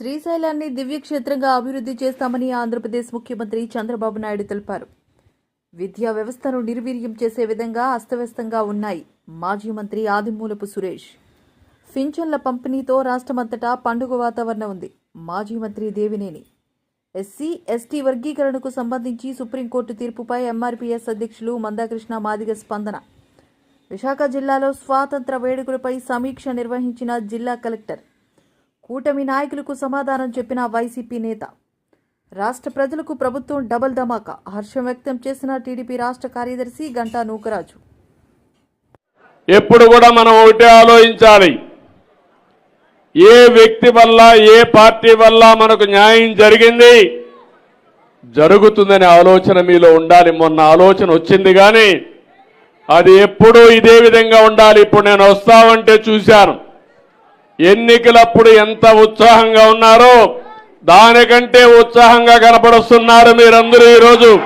శ్రీశైలాన్ని దివ్యక్షేత్రంగా అభివృద్ధి చేస్తామని ఆంధ్రప్రదేశ్ ముఖ్యమంత్రి చంద్రబాబు నాయుడు తెలిపారు. విద్యా వ్యవస్థను నిర్వీర్యం చేసే విధంగా అస్తవ్యస్తంగా ఉన్నాయి మాజీ మంత్రి ఆదిమూలపు సురేష్. ఫించన్ల పంపిణీతో రాష్ట్రమంతటా పండుగ వాతావరణం ఉంది మాజీ మంత్రి దేవినేని. ఎస్సీ ఎస్టీ వర్గీకరణకు సంబంధించి సుప్రీంకోర్టు తీర్పుపై ఎంఆర్పీఎస్ అధ్యక్షులు మందాకృష్ణ మాదిగ స్పందన. విశాఖ జిల్లాలో స్వాతంత్ర వేడుకలపై సమీక్ష నిర్వహించిన జిల్లా కలెక్టర్ కూటమి నాయకులకు సమాధానం చెప్పిన వైసీపీ నేత. రాష్ట్ర ప్రజలకు ప్రభుత్వం డబల్ ధమాకా. హర్షం వ్యక్తం చేసిన టీడీపీ రాష్ట్ర కార్యదర్శి గంటా నూకరాజు. ఎప్పుడు కూడా మనం ఒకటే ఆలోచించాలి. ఏ వ్యక్తి వల్ల ఏ పార్టీ వల్ల మనకు న్యాయం జరిగింది? జరుగుతుందనే ఆలోచన మీలో ఉండాలి. మొన్న ఆలోచన వచ్చింది కానీ అది ఎప్పుడూ ఇదే విధంగా ఉండాలి. ఇప్పుడు నేను వస్తామంటే చూశాను. ఎన్నికలప్పుడు ఎంత ఉత్సాహంగా ఉన్నారో దానికంటే ఉత్సాహంగా కనపడుస్తున్నారు మీరందరూ ఈరోజు.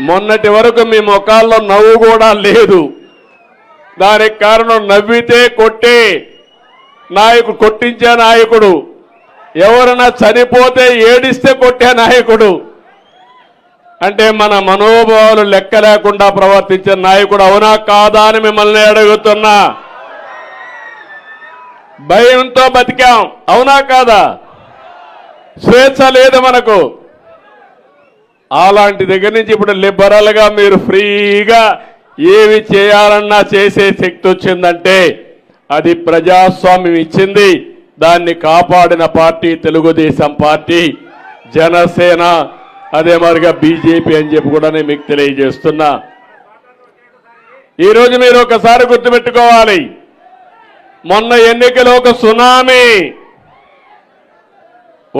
మొన్నటి వరకు మీ ముఖాల్లో నవ్వు కూడా లేదు. దానికి కారణం నవ్వితే కొట్టే నాయకుడు కొట్టించే నాయకుడు. ఎవరైనా చనిపోతే ఏడిస్తే కొట్టే నాయకుడు. అంటే మన మనోభావాలు లెక్క లేకుండా ప్రవర్తించే నాయకుడు అవునా కాదా అని మిమ్మల్ని అడుగుతున్నా. భయంతో బతికాం. అవునా కాదా? స్వేచ్ఛ లేదు మనకు. అలాంటి దగ్గర నుంచి ఇప్పుడు లిబరల్గా మీరు ఫ్రీగా ఏమి చేయాలన్నా చేసే శక్తి వచ్చిందంటే అది ప్రజాస్వామ్యం ఇచ్చింది. దాన్ని కాపాడిన పార్టీ తెలుగుదేశం పార్టీ జనసేన అదే మరిగా బీజేపీ అని చెప్పి కూడా నేను మీకు తెలియజేస్తున్నా. ఈరోజు మీరు ఒకసారి గుర్తుపెట్టుకోవాలి. మొన్న ఎన్నికలో ఒక సునామీ.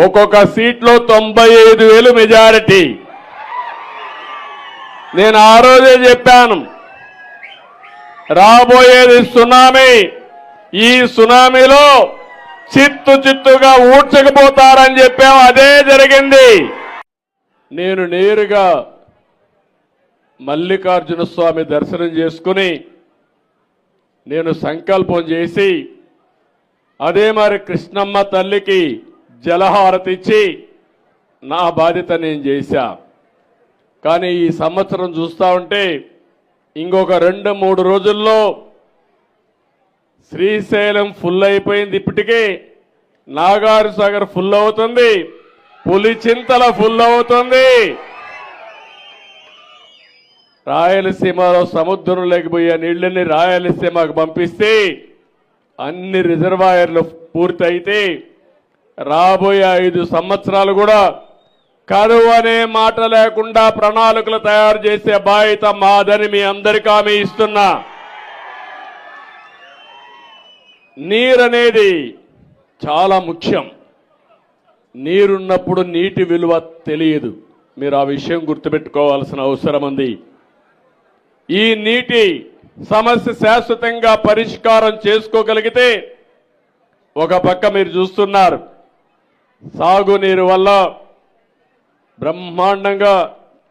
ఒక్కొక్క సీట్లో తొంభై ఐదు వేలు మెజారిటీ. నేను ఆ రోజే చెప్పాను రాబోయేది సునామీ. ఈ సునామీలో చిత్తు చిత్తుగా ఊడ్చకపోతారని చెప్పాం అదే జరిగింది. నేను నేరుగా మల్లికార్జున స్వామి దర్శనం చేసుకుని నేను సంకల్పం చేసి అదే మరి కృష్ణమ్మ తల్లికి జలహారతిచ్చి నా బాధ్యత నేను చేశా. కానీ ఈ సంవత్సరం చూస్తా ఉంటే ఇంకొక రెండు మూడు రోజుల్లో శ్రీశైలం ఫుల్ అయిపోయింది ఇప్పటికే. నాగారు సాగర్ ఫుల్ అవుతుంది. పులిచింతల ఫుల్ అవుతుంది. రాయలసీమలో సముద్రం లేకపోయే నీళ్ళని రాయలసీమకు పంపిస్తే అన్ని రిజర్వాయర్లు పూర్తయితే రాబోయే ఐదు సంవత్సరాలు కూడా కరువు అనే మాట లేకుండా ప్రణాళికలు తయారు చేసే బాధ్యత మాదని మీ అందరికీ ఆమె ఇస్తున్నా. నీరనేది చాలా ముఖ్యం. నీరున్నప్పుడు నీటి విలువ తెలియదు. మీరు ఆ విషయం గుర్తుపెట్టుకోవాల్సిన అవసరం ఉంది. ఈ నీటి సమస్య శాశ్వతంగా పరిష్కారం చేసుకోగలిగితే ఒక పక్క మీరు చూస్తున్నారు. సాగునీరు వల్ల బ్రహ్మాండంగా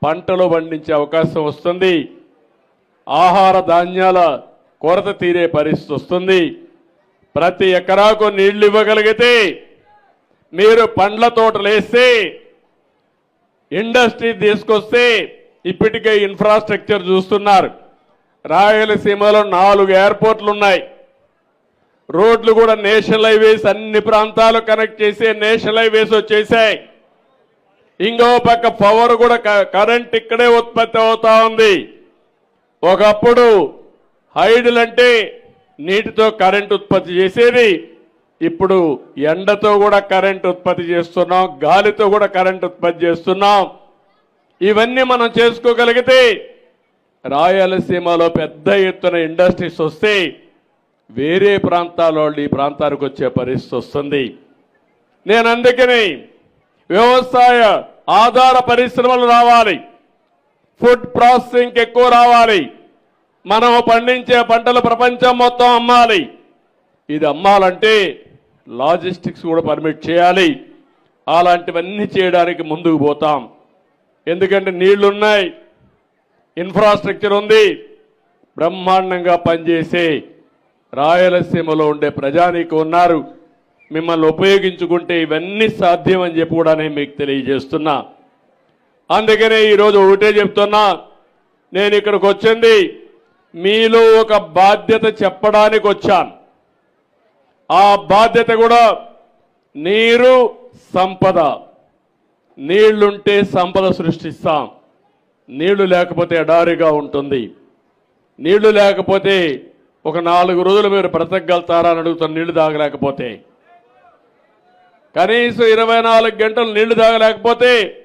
పంటలు పండించే అవకాశం వస్తుంది. ఆహార ధాన్యాల కొరత తీరే పరిస్థితి వస్తుంది. ప్రతి ఎకరాకు నీళ్ళు ఇవ్వగలిగితే మీరు పండ్ల తోటలేస్తే ఇండస్ట్రీ తీసుకొస్తే ఇప్పటికే ఇన్ఫ్రాస్ట్రక్చర్ చూస్తున్నారు. రాయలసీమలో నాలుగు ఎయిర్పోర్ట్లు ఉన్నాయి. రోడ్లు కూడా నేషనల్ హైవేస్ అన్ని ప్రాంతాలు కనెక్ట్ చేసే నేషనల్ హైవేస్ వచ్చేసాయి. ఇంకో పక్క పవర్ కూడా క- కరెంట్ ఇక్కడే ఉత్పత్తి అవుతా ఉంది. ఒకప్పుడు హైడల్ అంటే నీటితో కరెంట్ ఉత్పత్తి చేసేది. ఇప్పుడు ఎండతో కూడా కరెంట్ ఉత్పత్తి చేస్తున్నాం గాలితో కూడా కరెంట్ ఉత్పత్తి చేస్తున్నాం. ఇవన్నీ మనం చేసుకోగలిగితే రాయలసీమలో పెద్ద ఎత్తున ఇండస్ట్రీస్ వస్తే వేరే ప్రాంతాల వాళ్ళు ఈ ప్రాంతానికి వచ్చే పరిస్థితి వస్తుంది. నేను అందుకని వ్యవసాయ ఆధార పరిశ్రమలు రావాలి. ఫుడ్ ప్రాసెసింగ్ ఎక్కువ రావాలి. మనం పండించే పంటలు ప్రపంచం మొత్తం అమ్మాలి. ఇది అమ్మాలంటే లాజిస్టిక్స్ కూడా పర్మిట్ చేయాలి. అలాంటివన్నీ చేయడానికి ముందుకు పోతాం. ఎందుకంటే నీళ్ళున్నాయి. ఇన్ఫ్రాస్ట్రక్చర్ ఉంది. బ్రహ్మాండంగా పనిచేసే రాయలసీమలో ఉండే ప్రజానీకు ఉన్నారు. మిమ్మల్ని ఉపయోగించుకుంటే ఇవన్నీ సాధ్యం అని చెప్పి కూడా నేను మీకు తెలియజేస్తున్నా. అందుకనే ఈరోజు ఒకటే చెప్తున్నా. నేను ఇక్కడికి వచ్చింది మీలో ఒక బాధ్యత చెప్పడానికి వచ్చాను. ఆ బాధ్యత కూడా నీరు సంపద. నీళ్ళుంటే సంపద సృష్టిస్తాం. నీళ్ళు లేకపోతే ఎడారిగా ఉంటుంది. నీళ్ళు లేకపోతే ఒక నాలుగు రోజులు మీరు బ్రతకగలుగుతారా అని అడుగుతాం నీళ్ళు తాగలేకపోతే. కనీసం ఇరవై నాలుగు గంటలు నీళ్ళు తాగలేకపోతే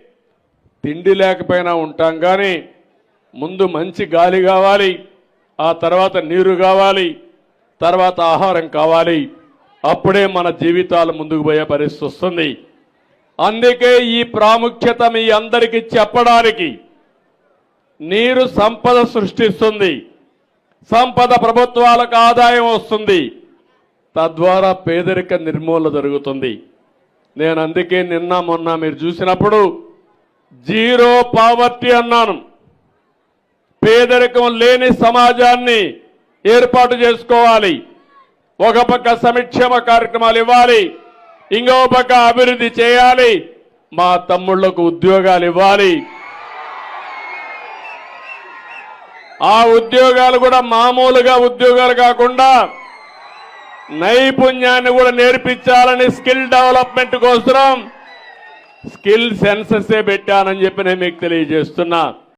తిండి లేకపోయినా ఉంటాం కానీ ముందు మంచి గాలి కావాలి ఆ తర్వాత నీరు కావాలి తర్వాత ఆహారం కావాలి. అప్పుడే మన జీవితాలు ముందుకు పోయే పరిస్థితి వస్తుంది. అందుకే ఈ ప్రాముఖ్యత మీ అందరికీ చెప్పడానికి నీరు సంపద సృష్టిస్తుంది. సంపద ప్రభుత్వాలకు ఆదాయం వస్తుంది. తద్వారా పేదరిక నిర్మూలన జరుగుతుంది. నేను అందుకే నిన్న మొన్న మీరు చూసినప్పుడు జీరో పావర్టీ అన్నాను. పేదరికం లేని సమాజాన్ని ఏర్పాటు చేసుకోవాలి. ఒక పక్క సంక్షేమ కార్యక్రమాలు ఇవ్వాలి. ఇంకో పక్క అభివృద్ధి చేయాలి. మా తమ్ముళ్ళకు ఉద్యోగాలు ఇవ్వాలి. ఆ ఉద్యోగాలు కూడా మామూలుగా ఉద్యోగాలు కాకుండా నైపుణ్యాన్ని కూడా నేర్పించాలని స్కిల్ డెవలప్మెంట్ కోసం స్కిల్ సెన్సెస్ పెట్టానని చెప్పి నేను మీకు తెలియజేస్తున్నా.